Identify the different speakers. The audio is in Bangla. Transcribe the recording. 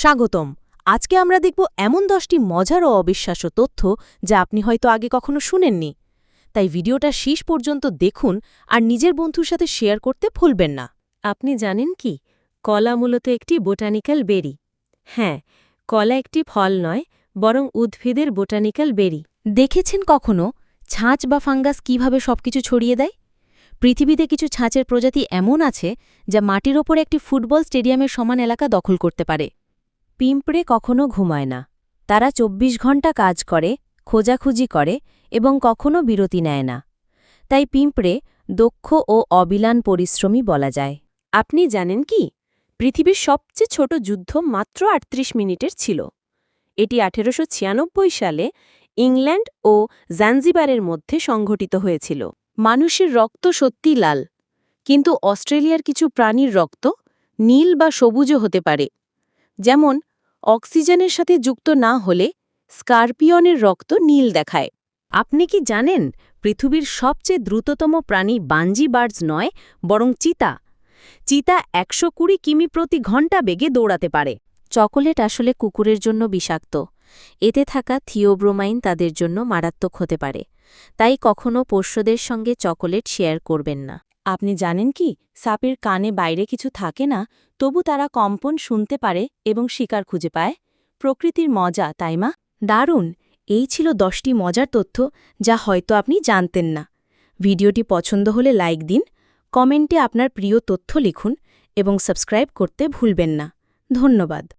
Speaker 1: স্বাগতম। আজকে আমরা দেখব এমন দশটি মজার ও অবিশ্বাস্য তথ্য যা আপনি হয়তো আগে কখনো শুনেননি। তাই ভিডিওটা শেষ পর্যন্ত দেখুন আর নিজের বন্ধুর সাথে শেয়ার করতে ভুলবেন না।
Speaker 2: আপনি জানেন কি? কলা মূলত একটি বোটানিক্যাল বেরি। হ্যাঁ কলা একটি ফল নয়, বরং উদ্ভিদের বোটানিক্যাল বেরি।
Speaker 1: দেখেছেন কখনো ছাঁচ বা ফাঙ্গাস কীভাবে সবকিছু ছড়িয়ে দেয়? পৃথিবীতে কিছু ছাঁচের প্রজাতি এমন আছে যা মাটির ওপর একটি ফুটবল স্টেডিয়ামের সমান এলাকা দখল করতে পারে। পিঁপড়ে কখনো ঘুমায় না। তারা ২৪ ঘণ্টা কাজ করে, খোঁজাখুঁজি করে এবং কখনো বিরতি নেয় না। তাই পিঁপড়ে দক্ষ ও অবিলান পরিশ্রমী বলা যায়।
Speaker 2: আপনি জানেন কি? পৃথিবীর সবচেয়ে ছোট যুদ্ধ মাত্র ৩৮ মিনিটের ছিল। এটি আঠেরোশো ছিয়ানব্বই সালে ইংল্যান্ড ও জাঞ্জিবারের মধ্যে সংঘটিত হয়েছিল। মানুষের রক্ত সত্যি লাল। কিন্তু অস্ট্রেলিয়ার কিছু প্রাণীর রক্ত নীল বা সবুজও হতে পারে। যেমন অক্সিজেনের সাথে যুক্ত না হলে স্কারপিয়নের রক্ত নীল দেখায়।
Speaker 1: আপনি কি জানেন পৃথিবীর সবচেয়ে দ্রুততম প্রাণী বাঞ্জি বার্ডস নয়, বরং চিতা? চিতা একশো কুড়ি কিমি প্রতি ঘণ্টা বেগে দৌড়াতে পারে। চকোলেট আসলে কুকুরের জন্য বিষাক্ত। এতে থাকা থিওব্রোমাইন তাদের জন্য মারাত্মক হতে পারে। তাই কখনও পোষ্যদের সঙ্গে চকোলেট শেয়ার করবেন না।
Speaker 2: আপনি জানেন কি, সাপের কানে বাইরে কিছু থাকে না, তবু তারা কম্পন শুনতে পারে এবং শিকার খুঁজে পায়। প্রকৃতির মজা, তাই মা?
Speaker 1: দারুণ! এই ছিল দশটি মজার তথ্য যা হয়তো আপনি জানতেন না। ভিডিওটি পছন্দ হলে লাইক দিন, কমেন্টে আপনার প্রিয় তথ্য লিখুন এবং সাবস্ক্রাইব করতে ভুলবেন না। ধন্যবাদ!